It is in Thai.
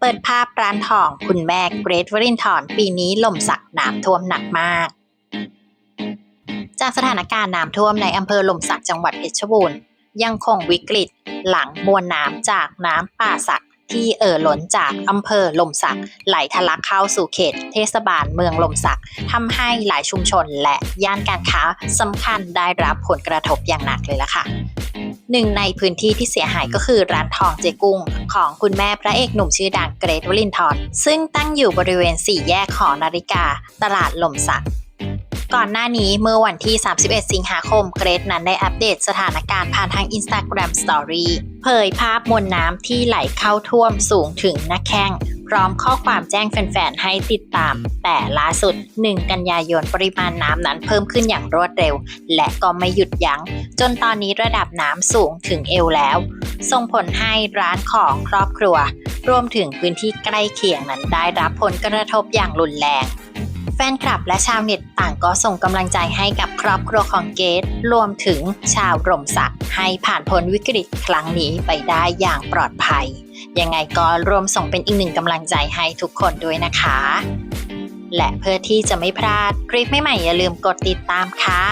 เปิดภาพร้านทองคุณแม่เกรทวรินทร์ปีนี้ลมสักน้ำท่วมหนักมาก จากสถานการณ์น้ำท่วมในอำเภอลมสักจังหวัดเพชรบูรณ์ยังคงวิกฤตหลังมวลน้ำจากน้ำป่าสักที่เอ่อล้นจากอำเภอลมสักไหลทะลักเข้าสู่เขต เทศบาลเมืองลมสักทำให้หลายชุมชนและย่านการค้าสำคัญได้รับผลกระทบอย่างหนักเลยล่ะค่ะ หนึ่งในพื้นที่ที่เสียหายก็คือร้านทองเจกุ้ง ของคุณแม่พระเอกหนุ่มชื่อดังเกรทวลินทร์ซึ่งตั้งอยู่บริเวณสี่แยกหอนาฬิกา ตลาดลมสักก่อนหน้านี้เมื่อวันที่ 31 สิงหาคม เกรทนั้นได้อัปเดตสถานการณ์ผ่านทาง Instagram Story เผยภาพมวลน้ำที่ไหลเข้าท่วมสูงถึงหน้าแข้ง พร้อมข้อความแจ้งแฟนๆ ให้ติดตาม แต่ล่าสุด 1 กันยายนปริมาณน้ำนั้นเพิ่มขึ้นอย่างรวดเร็ว และก็ไม่หยุดยัง้ง จนตอนนี้ระดับน้ำสูงถึงเอวแล้ว ส่งผลให้ร้านของครอบครัว รวมถึงพื้นที่ใกล้เคียงนั้นได้รับผลกระทบอย่างรุนแรง แฟนคลับและชาวเน็ตต่างก็ส่งกำลังใจให้กับครอบครัวของเกตรวมถึงชาวรมศักดิ์ให้ผ่านพ้นวิกฤตครั้งนี้ไปได้อย่างปลอดภัย ยังไงก็รวมส่งเป็นอีกหนึ่งกำลังใจให้ทุกคนด้วยนะคะ และเพื่อที่จะไม่พลาดคลิปใหม่ๆอย่าลืมกดติดตามค่ะ